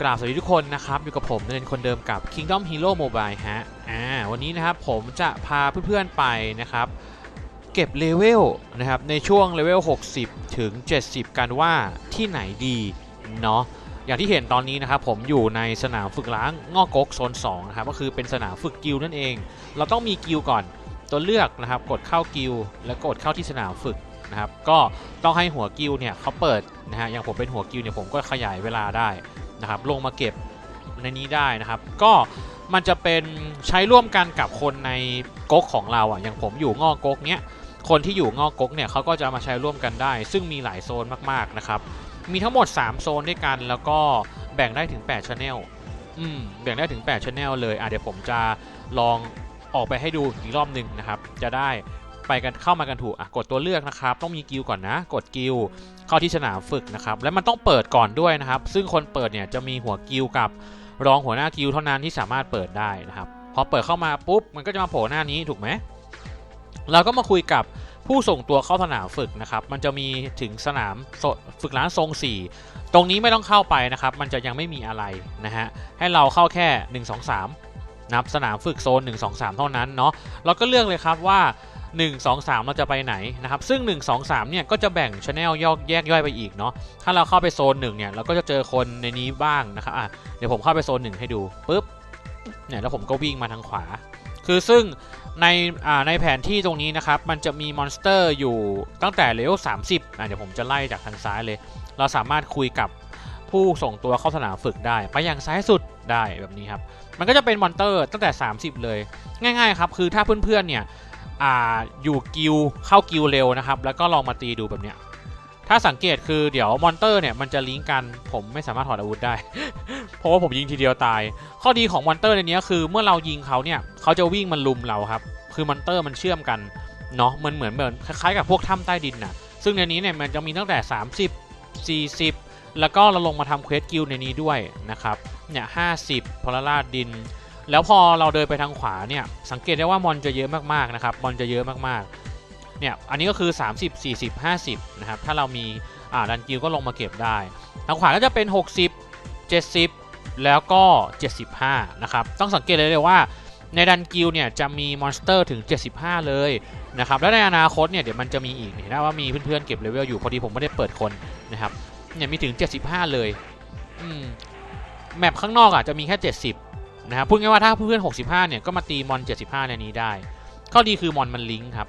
กราบสวัสดีทุกคนนะครับ อยู่กับผมเนนคนเดิมกับ Kingdom Hero Mobile ฮะอ่าวันนี้นะครับผมจะพาเพื่อนๆไปนะครับ เก็บเลเวลนะครับในช่วงเลเวล 60 ถึง 70 กันว่าที่ไหนดีเนาะอย่างที่เห็นตอนนี้นะครับผมอยู่ในสนามฝึกล้างงอกกโซน2นะครับก็คือเป็นสนามฝึกกิลนั่นเอง เราต้องมีกิลก่อนตัวเลือกนะครับกดเข้ากิลแล้วกดเข้าที่สนามฝึกนะครับก็ต้องให้หัวกิลเนี่ยเขาเปิดนะฮะอย่างผมเป็นหัวกิลเนี่ยผมก็ขยายเวลาได้ นะครับลงมาเก็บในนี้ได้นะครับ ก็มันจะเป็นใช้ร่วมกันกับคนในก๊กของเราอะอย่างผมอยู่งอกก๊กเนี้ยคนที่อยู่งอกก๊กเนี่ยเขาก็จะมาใช้ร่วมกันได้ ซึ่งมีหลายโซนมากๆนะครับมีทั้งหมด 3 โซนด้วยกัน แล้วก็แบ่งได้ถึง8 Channel อืมแบ่งได้ถึง8 Channel เลยอะเดี๋ยวผมจะลองออกไปให้ดูอีกรอบหนึ่งนะครับ จะได้ ไปกันเข้ามากันถูกอะกดตัวเลือกนะครับ ต้องมีกิลก่อนนะ กดกิลเข้าที่สนามฝึกนะครับ และมันต้องเปิดก่อนด้วยนะครับ ซึ่งคนเปิดเนี่ยจะมีหัวกิลกับรองหัวหน้ากิลเท่านั้นที่สามารถเปิดได้นะครับพอเปิดเข้ามาปุ๊บมันก็จะมาโผล่หน้านี้ถูกไหมเราก็มาคุยกับผู้ส่งตัวเข้าสนามฝึกนะครับ มันจะมีถึงสนามฝึกร้านทรง 4 ตรงนี้ไม่ต้องเข้าไปนะครับ มันจะยังไม่มีอะไรนะฮะ ให้เราเข้าแค่ 1 2 3 นับสนามฝึกโซน 1 2 3 เท่านั้นเนาะ เราก็เลือกเลยครับว่า 1 2 3 เราจะไปไหนนะครับ ซึ่ง 1 2 3 เนี่ยก็จะแบ่งช anel ยอแยกย่อยไปอีกเนาะ ถ้าเราเข้าไปโซน1เนี่ยเราก็จะเจอคนในนี้บ้างนะครับ อะ เดี๋ยวผมเข้าไปโซน 1 ให้ดูปุ๊บ เนี่ยแล้วผมก็วิ่งมาทางขวา คือซึ่งในในแผนที่ตรงนี้นะครับ มันจะมีมอนสเตอร์อยู่ตั้งแต่เลเวล30 อะเดี๋ยวผมจะไล่จากทางซ้ายเลย เราสามารถคุยกับผู้ส่งตัวเข้าสนามฝึกได้ ไปอย่างซ้ายสุดได้แบบนี้ครับ มันก็จะเป็นมอนสเตอร์ตั้งแต่ 30 เลย ง่าย ๆ ครับ คือถ้าเพื่อนๆเนี่ย อ่าอยู่กิลเข้ากิลเร็วนะครับ แล้วก็ลองมาตีดูแบบเนี้ยถ้าสังเกตคือเดี๋ยวมอนเตอร์เนี่ยมันจะลิงก์กันผมไม่สามารถถอดอาวุธได้ เพราะว่าผมยิงทีเดียวตาย ข้อดีของมอนเตอร์ในนี้คือเมื่อเรายิงเขาเนี่ยเขาจะวิ่งมันลุมเราครับ คือมอนเตอร์มันเชื่อมกันเนาะมันเหมือนเหมือนคล้ายๆกับพวกถ้ำใต้ดินน่ะ ซึ่งในนี้เนี่ยมันจะมีตั้งแต่ 30 40 แล้วก็เราลงมาทำเควสกิลในนี้ด้วยนะครับเนี่ย50พลราดดิน แล้วพอเราเดินไปทางขวาเนี่ยสังเกตได้ว่ามอนจะเยอะมากๆนะครับมอนจะเยอะมากๆเนี่ยอันนี้ก็คือ 30 40 50นะครับถ้าเรามีอ่าดันกิลก็ลงมาเก็บได้ ทางขวาก็จะเป็น 60 70 แล้วก็ 75นะครับต้องสังเกตเลยเลยว่าในดันกิลเนี่ยจะมีมอนสเตอร์ถึง 75 เลยนะครับแล้วในอนาคตเนี่ยเดี๋ยวมันจะมีอีกเห็นได้ว่ามีเพื่อนๆเก็บเลเวลอยู่พอดีผมไม่ได้เปิดคนนะครับเนี่ยมีถึง 75 เลยอืมแมปข้างนอกอะจะมีแค่ 70 นะครับพูดง่ายว่าถ้าเพื่อน 65 เนี่ยก็มาตีมอน 75 ในนี้ได้ ข้อดีคือมอนมันลิงก์ครับ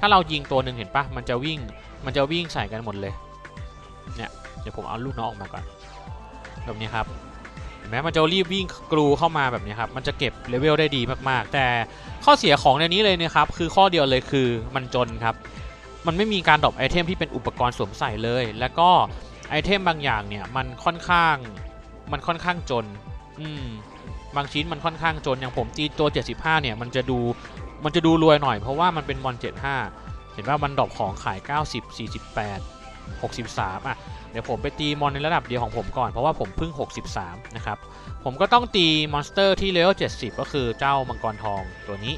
ถ้าเรายิงตัวหนึ่งเห็นปะมันจะวิ่งมันจะวิ่งใส่กันหมดเลย เนี่ยเดี๋ยวผมเอาลูกน้องออกมาก่อนแบบนี้ครับเห็นไหมมันจะรีบวิ่งกรูเข้ามาแบบนี้ครับมันจะเก็บเลเวลได้ดีมากๆ แต่ข้อเสียของในนี้เลยนะครับคือข้อเดียวเลยคือมันจนครับ มันไม่มีการดรอปไอเทมที่เป็นอุปกรณ์สวมใส่เลย แล้วก็ไอเทมบางอย่างเนี่ยมันค่อนข้างมันค่อนข้างจน อืม บางชิ้นมันค่อนข้างจนอย่างผมตีตัว 75 เนี่ยมันจะดูมันจะดูรวยหน่อยเพราะว่ามันเป็นมอน75 เห็นว่ามันดรอปของขาย 90 48 63อะเดี๋ยวผมไปตีมอนในระดับเดียวของผมก่อนเพราะว่าผมเพิ่ง 63 นะครับ ผมก็ต้องตีมอนสเตอร์ที่เลเวล70 ก็คือเจ้ามังกรทองตัวนี้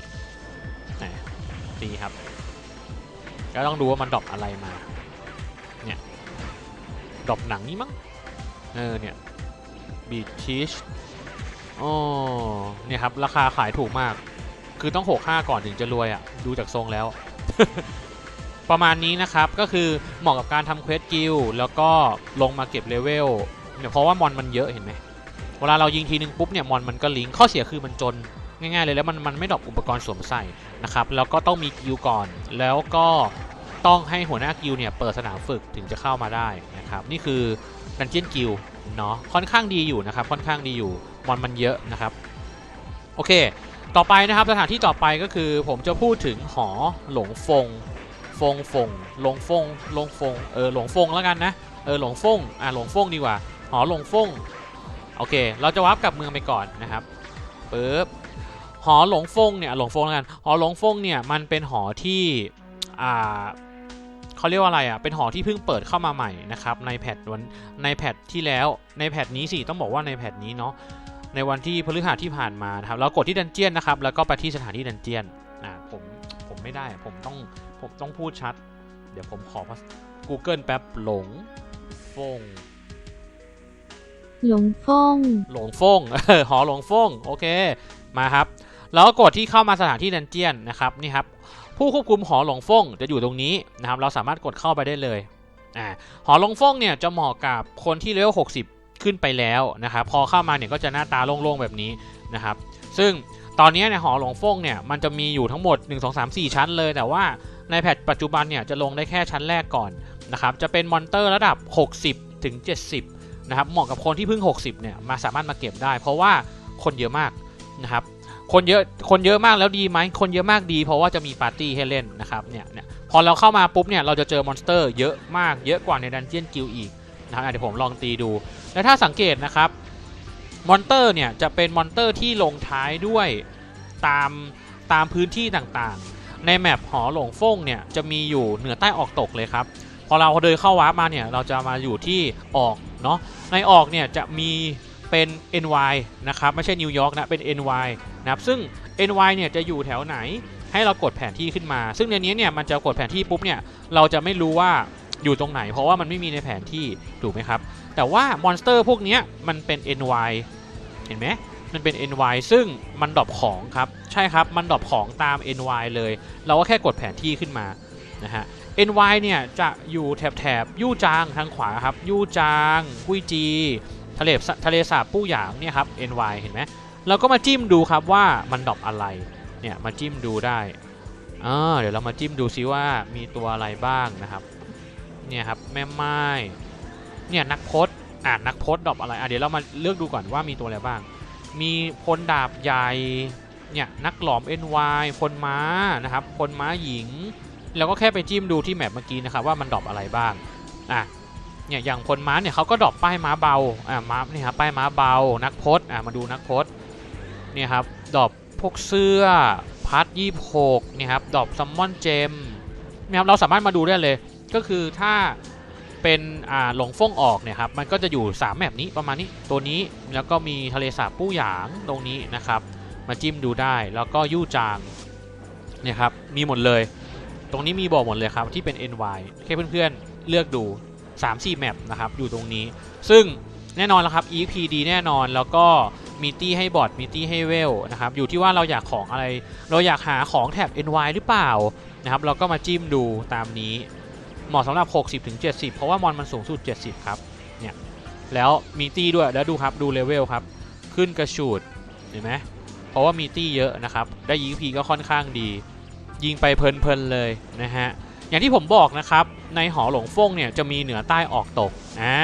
อะตีครับก็ต้องดูว่ามันดรอปอะไรมา เนี่ยดรอปหนังนี่มั้ง เออเนี่ยบีชีช โอ้เนี่ยครับ ราคาขายถูกมาก คือต้อง 65 ก่อนถึงจะรวยอะ่ะ ดูจากทรงแล้ว ประมาณนี้นะครับ ก็คือเหมาะกับการทำเควสกิลแล้วก็ลงมาเก็บเลเวลเนี่ยเพราะว่ามอนมันเยอะเห็นไหมเวลาเรายิงทีนึงปุ๊บเนี่ยมอนมันก็ลิงข้อเสียคือมันจนง่ายๆเลยแล้วมันมันไม่ดรอปอุปกรณ์สวมใส่นะครับแล้วก็ต้องมีกิลก่อน แล้วก็ต้องให้หัวหน้ากิลเนี่ยเปิดสนามฝึกถึงจะเข้ามาได้นะครับนี่คือดันเจียนกิลเนาะค่อนข้างดีอยู่นะครับค่อนข้างดีอยู่ มอนมันเยอะนะครับ โอเค ต่อไปนะครับสถานที่ต่อไปก็คือผมจะพูดถึงหอหลงฟง ฟงฟงหลงฟงหลงฟงเออหลงฟงแล้วกันนะเออหลงฟงอ่าหลงฟงดีกว่า หอหลงฟงโอเค เราจะวับกลับเมืองไปก่อนนะครับปึ๊บหอหลงฟงเนี่ยหลงฟงแล้วกันหอหลงฟงเนี่ยมันเป็นหอที่อ่าเขาเรียกว่าอะไรอะเป็นหอที่เพิ่งเปิดเข้ามาใหม่นะครับในแพทวันในแพทที่แล้วในแพทนี้สิต้องบอกว่าในแพทนี้เนาะ ในวันที่พฤหัสที่ผ่านมานะครับเรากดที่ดันเจียนนะครับ แล้วก็ไปที่สถานที่ดันเจียนอ่าผมผมไม่ได้ผมต้องผมต้องพูดชัด เดี๋ยวผมขอ Google แป๊บหลงฟงหลงฟ่องหลงฟงเออหอหลงฟงโอเคมาครับ แล้วก็กดที่เข้ามาสถานที่ดันเจียนนะครับนี่ครับผู้ควบคุมหอหลงฟงจะอยู่ตรงนี้นะครับ เราสามารถกดเข้าไปได้เลยอ่าหอหลงฟงเนี่ยจะเหมาะกับคนที่เลเวล60 ขึ้นไปแล้วนะครับพอเข้ามาเนี่ยก็จะหน้าตาโล่งๆแบบนี้นะครับซึ่งตอนนี้ในหอหลงฟงเนี่ยมันจะมีอยู่ทั้งหมด 1 2 3 4 ชั้นเลย แต่ว่าในแพทปัจจุบันเนี่ยจะลงได้แค่ชั้นแรกก่อนนะครับจะเป็นมอนเตอร์ระดับ 60 ถึง 70 นะครับเหมาะกับคนที่เพิ่ง 60 เนี่ยมาสามารถมาเก็บได้ เพราะว่าคนเยอะมากนะครับคนเยอะคนเยอะมากแล้วดีไหมคนเยอะมากดี เพราะว่าจะมีปาร์ตี้ให้เล่นนะครับเนี่ยเนี่ยพอเราเข้ามาปุ๊บเนี่ยเราจะเจอมอนสเตอร์เยอะมากเยอะกว่าในดันเจียนกิลอีกนะครับเดี๋ยวผมลองตีดู และถ้าสังเกตนะครับมอนเตอร์เนี่ยจะเป็นมอนเตอร์ที่ลงท้ายด้วยตามตามพื้นที่ต่างๆ ในแมปหอหลงฟงเนี่ยจะมีอยู่เหนือใต้ออกตกเลยครับ พอเราเดินเข้าวาร์ปมาเนี่ยเราจะมาอยู่ที่ออกเนาะในออกเนี่ยจะมีเป็น NY นะครับไม่ใช่นิวยอร์กนะเป็น NY นะครับซึ่ง NY เนี่ยจะอยู่แถวไหนให้เรากดแผนที่ขึ้นมา ซึ่งในนี้เนี่ยมันจะกดแผนที่ปุ๊บเนี่ยเราจะไม่รู้ว่า อยู่ตรงไหน เพราะว่ามันไม่มีในแผนที่ถูกไหมครับ แต่ว่ามอนสเตอร์พวกนี้มันเป็น NY เห็นไหมมันเป็น NY ซึ่งมันดรอปของครับ ใช่ครับมันดรอปของตาม NY เลย เราก็แค่กดแผนที่ขึ้นมานะฮะ NY เนี่ยจะอยู่แถบแถบยู่จางทางขวาครับยู่จางกุยจีทะเลสทะเลสาบปู้หยางเนี่ยครับ NY เห็นไหมเราก็มาจิ้มดูครับว่ามันดรอปอะไรเนี่ยมาจิ้มดูได้อ่าเดี๋ยวเรามาจิ้มดูซิว่ามีตัวอะไรบ้างนะครับ เนี่ยครับแม่ไม้เนี่ยนักพจน์อ่านักพจน์ดอปอะไรอะเดี๋ยวเรามาเลือกดูก่อนว่ามีตัวอะไรบ้าง มีพลดาบใหญ่เนี่ยนักหลอม NY พลม้านะครับพลม้าหญิงเราก็แค่ไปจิ้มดูที่แมปเมื่อกี้นะครับว่ามันดรอปอะไรบ้างอะเนี่ยอย่างพลม้าเนี่ยเขาก็ดรอปป้ายม้าเบาอะม้าเนี่ยครับป้ายม้าเบา นักพจน์อะมาดูนักพจน์เนี่ยครับดรอปพวกเสื้อพัดยี่หกเนี่ยครับดรอปซัมมอนเจมเนี่ยครับเราสามารถมาดูได้เลย ก็คือถ้าเป็นอ่าหลงฟ่งออกเนี่ยครับมันก็จะอยู่ 3แมปนี้ประมาณนี้ตัวนี้แล้วก็มีทะเลสาบปู้หยางตรงนี้นะครับ มาจิ้มดูได้แล้วก็ยู่จางเนี่ยครับมีหมดเลย ตรงนี้มีบอกหมดเลยครับที่เป็น NY แค่เพื่อนๆเลือกดู 3-4แมปนะครับอยู่ตรงนี้ ซึ่งแน่นอนแล้วครับ EP ดีแน่นอนแล้วก็มีตี้ให้บอทมีตี้ให้เวลนะครับอยู่ที่ว่าเราอยากของอะไร เราอยากหาของแท็บ NY หรือเปล่านะครับเราก็มาจิ้มดูตามนี้ เหมาะสำหรับ 60-70 เพราะว่ามอนมันสูงสุด 70 ครับ เนี่ย แล้วมีตี้ด้วย แล้วดูครับ ดูเลเวลครับ ขึ้นกระชูด เห็นไหม เพราะว่ามีตี้เยอะนะครับ ได้ EP ก็ค่อนข้างดี ยิงไปเพลินๆเลยนะฮะ อย่างที่ผมบอกนะครับ ในหอหลงฟงเนี่ยจะมีเหนือใต้ออกตก อ่า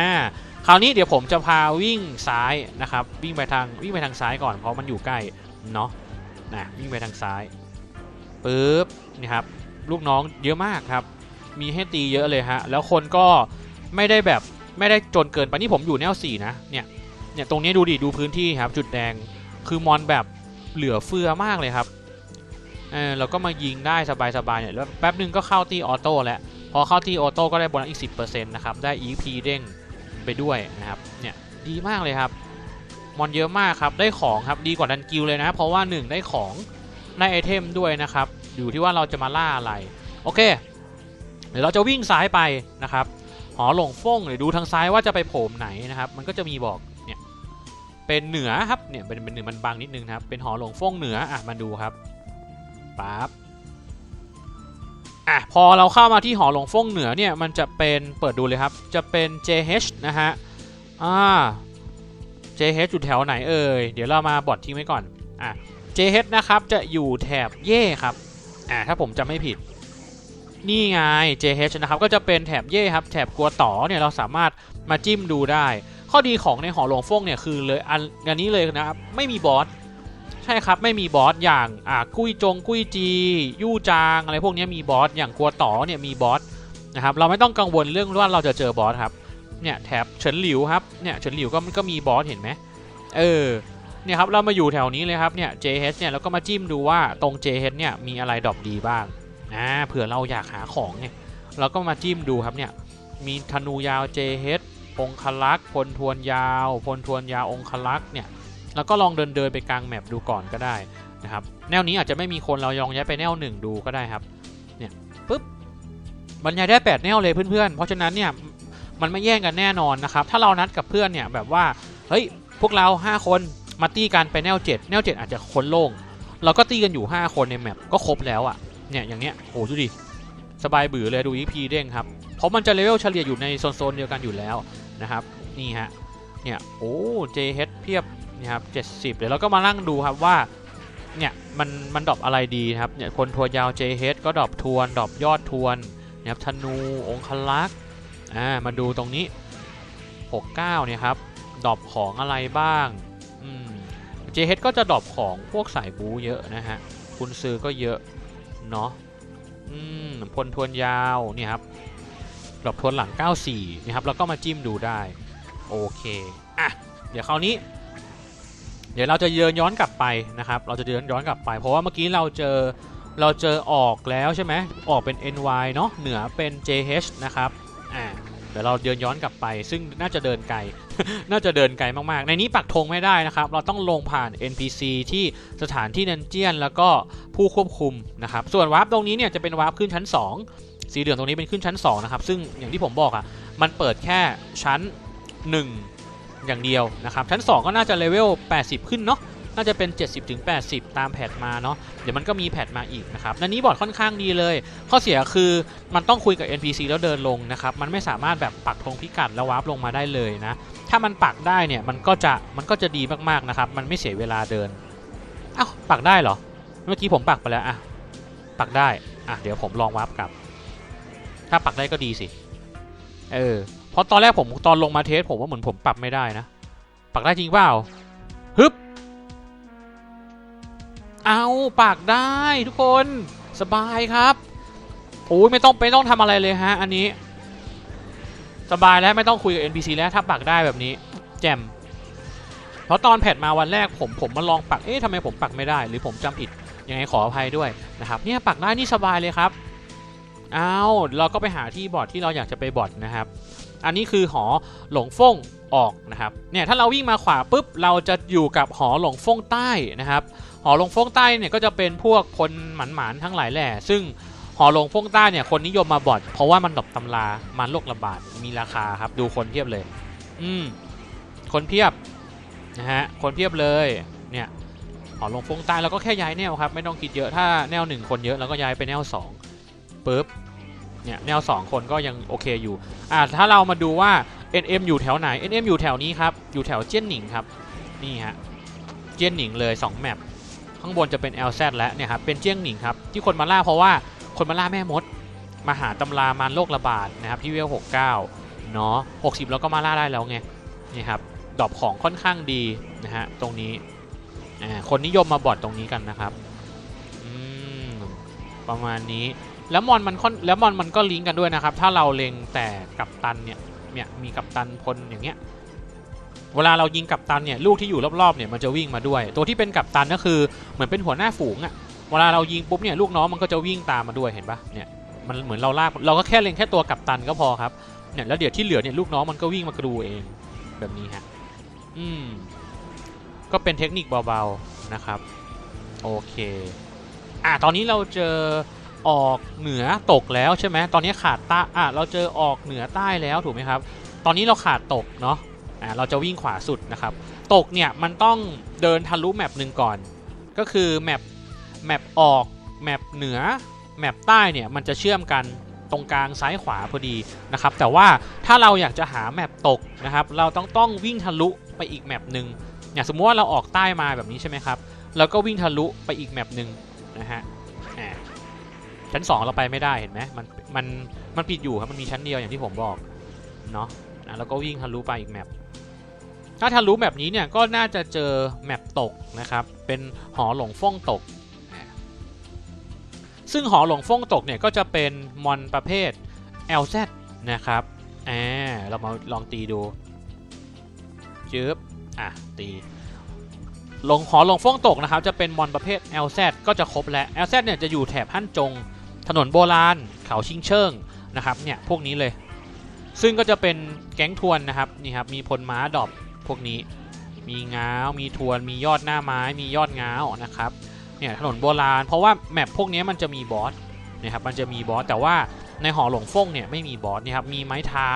คราวนี้เดี๋ยวผมจะพาวิ่งซ้ายนะครับ วิ่งไปทางวิ่งไปทางซ้ายก่อน เพราะมันอยู่ใกล้เนาะ นะ วิ่งไปทางซ้ายปึ๊บ นี่ครับ ลูกน้องเยอะมากครับ มีให้ตีเยอะเลยฮะ แล้วคนก็ไม่ได้แบบไม่ได้จนเกินไปนี่ผมอยู่แนวสี่นะเนี่ยเนี่ยตรงนี้ดูดิดูพื้นที่ครับจุดแดงคือมอนแบบเหลือเฟือมากเลยครับเออเราก็มายิงได้สบายๆเนี่ยแล้วแป๊บนึงก็เข้าตีออโต้แล้ว พอเข้าตีออโต้ก็ได้โบนัสอีก 10%นะครับ ได้ EP เด้งไปด้วยนะครับเนี่ยดีมากเลยครับ มอนเยอะมากครับ ได้ของครับดีกว่าดันกิลเลยนะ เพราะว่า 1 ได้ของได้ไอเทมด้วยนะครับ อยู่ที่ว่าเราจะมาล่าอะไร โอเค เดี๋ยวเราจะวิ่งซ้ายไปนะครับ หอหลงฟงเดี๋ยวดูทางซ้ายว่าจะไปโผล่ไหนนะครับ มันก็จะมีบอกเนี่ยเป็นเหนือครับเนี่ยเป็นเป็นเหนือมันบางนิดนึงนะครับ เป็นหอหลงฟงเหนืออะมาดูครับปั๊บอะพอเราเข้ามาที่หอหลงฟงเหนือเนี่ยมันจะเป็นเปิดดูเลยครับ จะเป็น JH นะฮะอ่า JH อยู่แถวไหนเอ่ยเดี๋ยวเรามาบอดทิ้งไว้ก่อนอะ JH นะครับจะอยู่แถบเย่ครับอ่าถ้าผมจำไม่ผิด นี่ไง JH นะครับ ก็จะเป็นแถบเย่ครับ แถบกัวต่อเนี่ยเราสามารถมาจิ้มดูได้ ข้อดีของในหอหลวงฟงเนี่ยคือเลยอันอันนี้เลยนะครับ ไม่มีบอส ใช่ครับ ไม่มีบอสอย่างอ่ากุ้ยจงกุ้ยจี ยู่จางอะไรพวกนี้มีบอส อย่างกัวต่อเนี่ยมีบอสนะครับ เราไม่ต้องกังวลเรื่องว่าเราจะเจอบอสครับ เนี่ยแถบเฉินหลิวครับ เนี่ยเฉินหลิวก็ก็มีบอสเห็นไหมเออ เนี่ยครับเรามาอยู่แถวนี้เลยครับ เนี่ย JH เนี่ยแล้วก็มาจิ้มดูว่าตรง JH เนี่ยมีอะไรดรอปดีบ้าง อ่าเผื่อเราอยากหาของไงเราก็มาจิ้มดูครับเนี่ยมีธนูยาว JH องคลักษ์พลทวนยาวพลทวนยาวองคลักษ์เนี่ยแล้วก็ลองเดินเดินไปกลางแมปดูก่อนก็ได้นะครับแนวนี้อาจจะไม่มีคนเราลองย้ายไปแนวหนึ่งดูก็ได้ครับเนี่ยปุ๊บบรรยายได้ 8 แนวเลยเพื่อนๆ เพราะฉะนั้นเนี่ยมันไม่แย่งกันแน่นอนนะครับ ถ้าเรานัดกับเพื่อนเนี่ยแบบว่าเฮ้ยพวกเรา 5 คนมาตีกันไปแนว 7 แนว 7 อาจจะคนโล่งเราก็ตีกันอยู่ 5 คนในแมปก็ครบแล้วอะ่ะ เนี่ยอย่างเนี้ยโอ้ดูดิสบายบือเลยดู EP เด้งครับ เพราะมันจะเลเวลเฉลี่ยอยู่ในโซนๆเดียวกันอยู่แล้วนะครับ นี่ฮะ เนี่ย โอ้ JH เพียบนี่ครับ 70 เดี๋ยวเราก็มานั่งดูครับว่า เนี่ย มัน มันดรอปอะไรดีนะครับ เนี่ย คนทัวร์ยาว JH ก็ดรอปทวนดรอปยอดทวนนะครับธนู องคลักษ์ อ่า มาดูตรงนี้ 69 เนี่ยครับ ดรอปของอะไรบ้าง อืม JH ก็จะดรอปของพวกสายบูเยอะนะฮะ คุณซื้อก็เยอะ เนาะอืมพลทวนยาวนี่ครับดรอปทวนหลัง 94นะครับแล้วก็มาจิ้มดูได้ โอเคอะเดี๋ยวคราวนี้ เดี๋ยวเราจะเดินย้อนกลับไปนะครับ เราจะเดินย้อนกลับไป เพราะว่าเมื่อกี้เราเจอเราเจอออกแล้วใช่ไหมออกเป็น NY เนาะเหนือเป็น JH นะครับอ่า เดี๋ยวเราเดินย้อนกลับไป ซึ่งน่าจะเดินไกล น่าจะเดินไกลมากๆ ในนี้ปักธงไม่ได้นะครับ เราต้องลงผ่าน NPC ที่สถานที่นันเจียน แล้วก็ผู้ควบคุมนะครับ ส่วนวาร์ปตรงนี้เนี่ยจะเป็นวาร์ปขึ้นชั้น 2 สีเหลืองตรงนี้เป็นขึ้นชั้น2นะครับ ซึ่งอย่างที่ผมบอกอะ่ะ มันเปิดแค่ชั้น 1 อย่างเดียวนะครับ ชั้น 2 ก็น่าจะเลเวล 80 ขึ้นเนาะ น่าจะเป็น 70ถึง80 ตามแพทมาเนาะเดี๋ยวมันก็มีแพทมาอีกนะครับนันนี้บอร์ดค่อนข้างดีเลย ข้อเสียคือมันต้องคุยกับ NPC แล้วเดินลงนะครับมันไม่สามารถแบบปักธงพิกัดแล้ววาร์ปลงมาได้เลยนะถ้ามันปักได้เนี่ยมันก็จะมันก็จะดีมากๆนะครับมันไม่เสียเวลาเดินอ้าปักได้เหรอ เมื่อกี้ผมปักไปแล้วอะปักได้อะเดี๋ยวผมลองวาร์ปกลับ ถ้าปักได้ก็ดีสิเออเพราะตอนแรกผมตอนลงมาเทสผมว่าเหมือนผมปรับไม่ได้นะ ปักได้จริงเปล่าฮึบ เอาปักได้ทุกคนสบายครับโอ้ยไม่ต้องไม่ต้องทำอะไรเลยฮะ อันนี้ สบายแล้วไม่ต้องคุยกับ NPC แล้วถ้าปักได้แบบนี้ แจมเพราะตอนแพทมาวันแรกผมผมมาลองปักเอ๊ะทำไมผมปักไม่ได้ หรือผมจำผิดยังไงขออภัยด้วยนะครับเนี่ยปักได้นี่สบายเลยครับเอาเราก็ไปหาที่บอร์ดที่เราอยากจะไปบอร์ดนะครับ อันนี้คือหอหลงฟงออกนะครับเนี่ยถ้าเราวิ่งมาขวาปุ๊บเราจะอยู่กับหอหลงฟงใต้นะครับ หอหลงฟงใต้เนี่ยก็จะเป็นพวกคนหมันหมานๆทั้งหลายแหล่ซึ่งหอหลงฟงใต้เนี่ยคนนิยมมาบอดเพราะว่ามันดรอปตำรามันโรคระบาดมีราคาครับดูคนเพียบเลย อืมคนเพียบนะฮะคนเพียบเลยเนี่ยหอหลงฟงใต้เราก็แค่ย้ายแนวครับ ไม่ต้องคิดเยอะถ้าแนวหนึ่งคนเยอะเราก็ย้ายไปแนวสองปุ๊บ เนี่ยแนว 2 คนก็ยังโอเคอยู่อ่าถ้าเรามาดูว่า NM อยู่แถวไหน NM อยู่แถวนี้ครับอยู่แถวเจี้ยนหนิงครับนี่ฮะเจี้ยนหนิงเลย2แมปข้างบนจะเป็น LZ แล้วเนี่ยครับเป็นเจี้ยนหนิงครับที่คนมาล่าเพราะว่าคนมาล่าแม่มดมาหาตำรามันโรคระบาดนะครับที่เวล69เนาะ60 แล้วก็มาล่าได้แล้วไงนี่ครับดอปของค่อนข้างดีนะฮะตรงนี้คนนิยมมาบอดตรงนี้กันนะครับประมาณนี้ แล้วมอนมันค่อนแล้วมอนมันก็ลิงก์กันด้วยนะครับ ถ้าเราเล็งแต่กับตันเนี่ยเนี่ยมีกับตันพลอย่างเงี้ยเวลาเรายิงกับตันเนี่ยลูกที่อยู่รอบๆเนี่ยมันจะวิ่งมาด้วย ตัวที่เป็นกับตันก็คือเหมือนเป็นหัวหน้าฝูงอะ่ะเวลาเรายิงปุ๊บเนี่ยลูกน้องมันก็จะวิ่งตามมาด้วยเห็นปะเนี่ยมันเหมือนเราลากเราก็แค่เล็งแค่ตัวกับตันก็พอครับเนี่ยแล้วเดี๋ยวที่เหลือเนี่ยลูกน้องมันก็วิ่งมากรูเองแบบนี้ฮะอืมก็เป็นเทคนิคเบาๆนะครับโอเคอะตอนนี้เราเจอ ออกเหนือตกแล้วใช่ไหมตอนนี้ขาดใต้อะเราเจอออกเหนือใต้แล้วถูกไหมครับ ตอนนี้เราขาดตกเนาะอ่าเราจะวิ่งขวาสุดนะครับ ตกเนี่ยมันต้องเดินทะลุแมปหนึ่งก่อน ก็คือแมปแมปออกแมปเหนือแมปใต้เนี่ยมันจะเชื่อมกันตรงกลางซ้ายขวาพอดีนะครับ แต่ว่าถ้าเราอยากจะหาแมปตกนะครับ เราต้องต้องวิ่งทะลุไปอีกแมปหนึ่งอย่างสมมติว่าเราออกใต้มาแบบนี้ใช่ไหมครับ แล้วก็วิ่งทะลุไปอีกแมปหนึ่งนะฮะ ชั้น2เราไปไม่ได้เห็นไหมมันมันมันปิดอยู่ครับมันมีชั้นเดียวอย่างที่ผมบอกเนาะนะแล้วก็วิ่งทะลุไปอีกแมปถ้าทะลุแบบนี้เนี่ยก็น่าจะเจอแมปตกนะครับเป็นหอหลงฟ่องตก ซึ่งหอหลงฟ่องตกเนี่ยก็จะเป็นมอนประเภท LZ นะครับอ่าเรามาลองตีดูจึ๊บอะตีลงหอลงฟ่องตกนะครับจะเป็นมอนประเภท LZ ก็จะครบแล้ว LZ เนี่ยจะอยู่แถบฮั่นจง ถนนโบราณ เขาชิงเชิงนะครับเนี่ยพวกนี้เลย ซึ่งก็จะเป็นแก๊งทวนนะครับนี่ครับมีพลม้าดอบพวกนี้ มีง้าวมีทวน มียอดหน้าไม้ มียอดง้าวนะครับเนี่ยถนนโบราณ เพราะว่าแมปพวกนี้มันจะมีบอสนะครับมันจะมีบอสแต่ว่าในหอหลงฟงเนี่ยไม่มีบอสนี่ครับมีไม้เท้า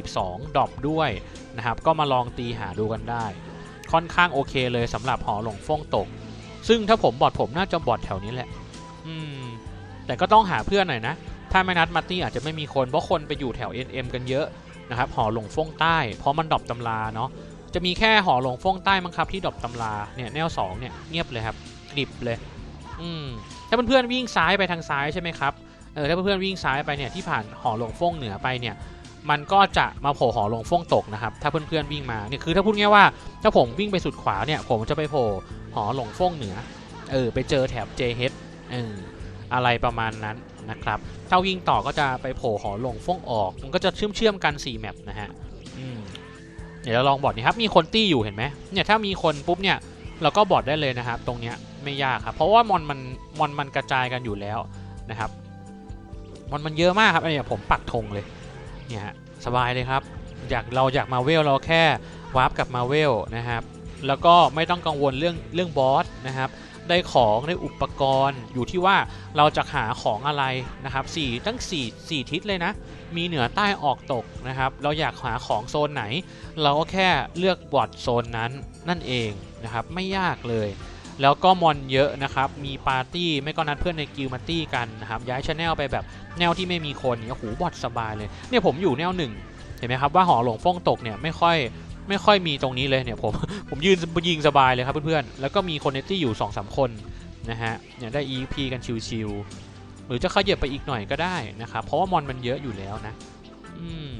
42 ดอปด้วยนะครับก็มาลองตีหาดูกันได้ ค่อนข้างโอเคเลยสำหรับหอหลงฟงตก ซึ่งถ้าผมบอดผมน่าจะบอดแถวนี้แหละ แต่ก็ต้องหาเพื่อนหน่อยนะ ถ้าไม่นัดมาร์ตี้อาจจะไม่มีคน เพราะคนไปอยู่แถว NM กันเยอะนะครับ หอหลงฟงใต้ เพราะมันดรอปตำราเนาะ จะมีแค่หอหลงฟงใต้มั้งครับที่ดรอปตำราเนี่ยแนวสองเนี่ยเงียบเลยครับดิบเลย อืมถ้าเพื่อนๆวิ่งซ้ายไปทางซ้ายใช่ไหมครับ เออถ้าเพื่อนๆวิ่งซ้ายไปเนี่ยที่ผ่านหอหลงฟงเหนือไปเนี่ยมันก็จะมาโผล่หอหลงฟงตกนะครับ ถ้าเพื่อนๆวิ่งมาเนี่ยคือถ้าพูดง่ายว่า ถ้าผมวิ่งไปสุดขวาเนี่ย ผมจะไปโผล่หอหลงฟงเหนือ เออ ไปเจอแถบ JH เออ อะไรประมาณนั้นนะครับถ้าวิ่งต่อก็จะไปโผล่หอหลงฟงออก มันก็จะเชื่อมเชื่อมๆกัน4แมปนะฮะอืมเดี๋ยวเราลองบอดนี่ครับมีคนตี้อยู่เห็นไหมเนี่ยถ้ามีคนปุ๊บเนี่ยเราก็บอดได้เลยนะครับ ตรงเนี้ยไม่ยากครับ เพราะว่ามอนมันมอนมันกระจายกันอยู่แล้วนะครับมอนมันเยอะมากครับอันนี้ผมปักธงเลยเนี่ยฮะสบายเลยครับ อยากเราอยากมาเวลเราแค่วาร์ปกับมาเวลนะครับแล้วก็ไม่ต้องกังวลเรื่องเรื่องบอสนะครับ ได้ของได้อุปกรณ์อยู่ที่ว่าเราจะหาของอะไรนะครับสี่ตั้ง4 4ทิศเลยนะ มีเหนือใต้ออกตกนะครับ เราอยากหาของโซนไหน เราก็แค่เลือกบอดโซนนั้นนั่นเองนะครับ ไม่ยากเลย แล้วก็มอนเยอะนะครับ มีปาร์ตี้ไม่ก็นัดเพื่อนในกิลมาตี้กันนะครับย้ายชแนลไปแบบแนวที่ไม่มีคนเนี่ยโอ้โหบอดสบายเลยเนี่ยผมอยู่แนวหนึ่งเห็นไหมครับว่าหอหลงฟ้องตกเนี่ยไม่ค่อย ไม่ค่อยมีตรงนี้เลยเนี่ยผมผมยืนยิงสบายเลยครับเพื่อนๆ แล้วก็มีคนเนตี้อยู่2อสคนนะฮะเนี่ยได้ EP กันชิวๆหรือจะขยับไปอีกหน่อยก็ได้นะครับเพราะว่ามอนมันเยอะอยู่แล้วนะอืม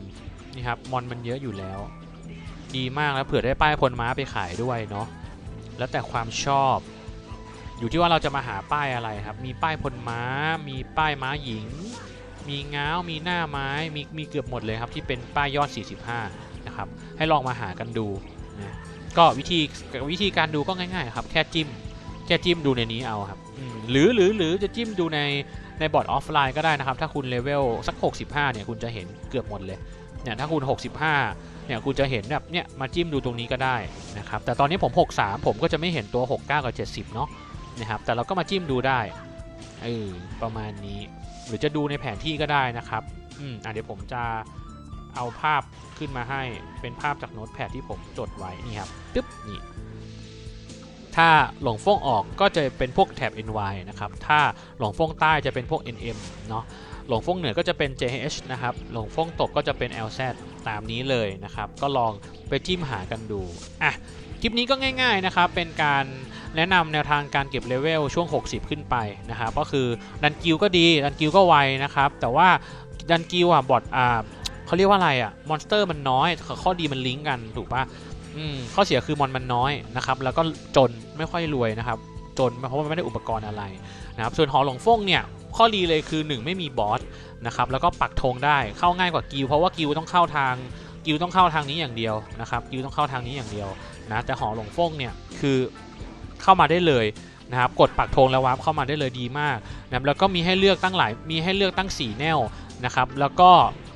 นี่ครับมอนมันเยอะอยู่แล้ว ดีมากแล้วเผื่อได้ป้ายพลม้าไปขายด้วยเนาะแล้วแต่ความชอบ อยู่ที่ว่าเราจะมาหาป้ายอะไรครับ มีป้ายพลม้า มีป้ายม้าหญิง มีง้าวมีหน้าไม้มีมีเกือบหมดเลยครับที่เป็นป้ายยอด 45 นะครับ ให้ลองมาหากันดูนะก็วิธีวิธีการดูก็ง่ายๆครับ แค่จิ้ม แค่จิ้มดูในนี้เอาครับหรือหรือหรือจะจิ้มดูในในบอร์ดออฟไลน์ก็ได้นะครับ ถ้าคุณเลเวลสัก 65 เนี่ยคุณจะเห็นเกือบหมดเลยเนี่ยถ้าคุณ 65 เนี่ยคุณจะเห็นแบบเนี่ยมาจิ้มดูตรงนี้ก็ได้นะครับแต่ตอนนี้ผม 63 ผมก็จะไม่เห็นตัว 69 กับ 70 เนาะนะครับแต่เราก็มาจิ้มดูได้เออประมาณนี้ หรือจะดูในแผนที่ก็ได้นะครับอืมอะเดี๋ยวผมจะ เอาภาพขึ้นมาให้เป็นภาพจากโน้ตแพดที่ผมจดไว้นี่ครับตึ๊บนี่ถ้าหลงฟ้งออกก็จะเป็นพวกแถบ NY นะครับ ถ้าหลงฟ้งใต้จะเป็นพวก NM เนาะหลงฟ้งเหนือก็จะเป็น JH นะครับ หลงฟ้งตกก็จะเป็น LZ ตามนี้เลยนะครับ ก็ลองไปจิ้มหากันดู อะ คลิปนี้ก็ง่าย ๆนะครับ เป็นการแนะนำแนวทางการเก็บเลเวลช่วง 60 ขึ้นไปนะครับ ก็คือดันกิลก็ดี ดันกิลก็ไวนะครับ แต่ว่าดันกิลอะบอทอ่า เขาเรียกว่าอะไรอะมอนสเตอร์มันน้อยข้อดีมันลิงก์กันถูกปะอืมข้อเสียคือมอนมันน้อยนะครับ แล้วก็จนไม่ค่อยรวยนะครับ จนเพราะว่ามันไม่ได้อุปกรณ์อะไรนะครับ ส่วนหอหลงฟงเนี่ยข้อดีเลยคือ 1 ไม่มีบอสนะครับ แล้วก็ปักธงได้เข้าง่ายกว่ากิลเพราะว่ากิลต้องเข้าทางกิลต้องเข้าทางนี้อย่างเดียวนะครับกิลต้องเข้าทางนี้อย่างเดียวนะแต่หอหลงฟงเนี่ยคือเข้ามาได้เลยนะครับกดปักธงแล้ววาร์ปเข้ามาได้เลยดีมากนะครับแล้วก็มีให้เลือกตั้งหลายมีให้เลือกตั้ง 4 แนวนะครับแล้วก็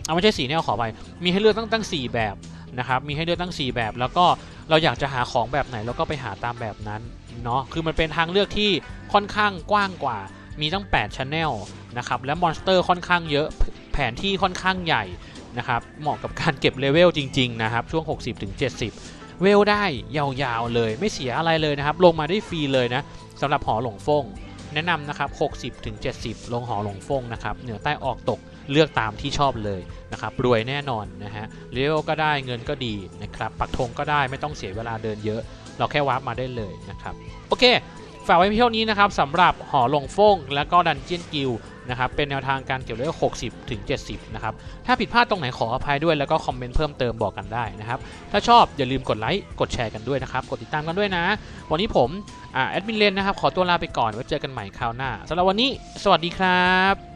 เอาไม่ใช่4แนวขอไปมีให้เลือกตั้งตั้ง4แบบนะครับมีให้เลือกตั้ง 4 แบบ แล้วก็เราอยากจะหาของแบบไหนเราก็ไปหาตามแบบนั้นเนาะคือมันเป็นทางเลือกที่ค่อนข้างกว้างกว่า มีตั้ง8 Channel นะครับและมอนสเตอร์ค่อนข้างเยอะแผนที่ค่อนข้างใหญ่นะครับเหมาะกับการเก็บเลเวลจริงๆนะครับช่วง 60-70 เวลได้ยาวๆเลยไม่เสียอะไรเลยนะครับ ลงมาได้ฟรีเลยนะสำหรับหอหลงฟงแนะนำนะครับ 60-70 ลงหอหลงฟงนะครับเหนือใต้ออกตก เลือกตามที่ชอบเลยนะครับรวยแน่นอนนะฮะเลเวก็ได้เงินก็ดีนะครับปักธงก็ได้ไม่ต้องเสียเวลาเดินเยอะ เราแค่วาร์ปมาได้เลยนะครับโอเคฝากไว้เพียงเท่านี้นะครับสำหรับหอหลงฟงและก็ดันเจียนกิลนะครับเป็นแนวทางการเก็บเลเวล60 ถึง 70 นะครับ ถ้าผิดพลาดตรงไหนขออภัยด้วยแล้วก็คอมเมนต์เพิ่มเติมบอกกันได้นะครับ ถ้าชอบอย่าลืมกดไลค์กดแชร์กันด้วยนะครับ กดติดตามกันด้วยนะ วันนี้ผมอแอดมินเลนนะครับ ขอตัวลาไปก่อนไว้เจอกันใหม่คราวหน้าสำหรับวันนี้ สวัสดีครับ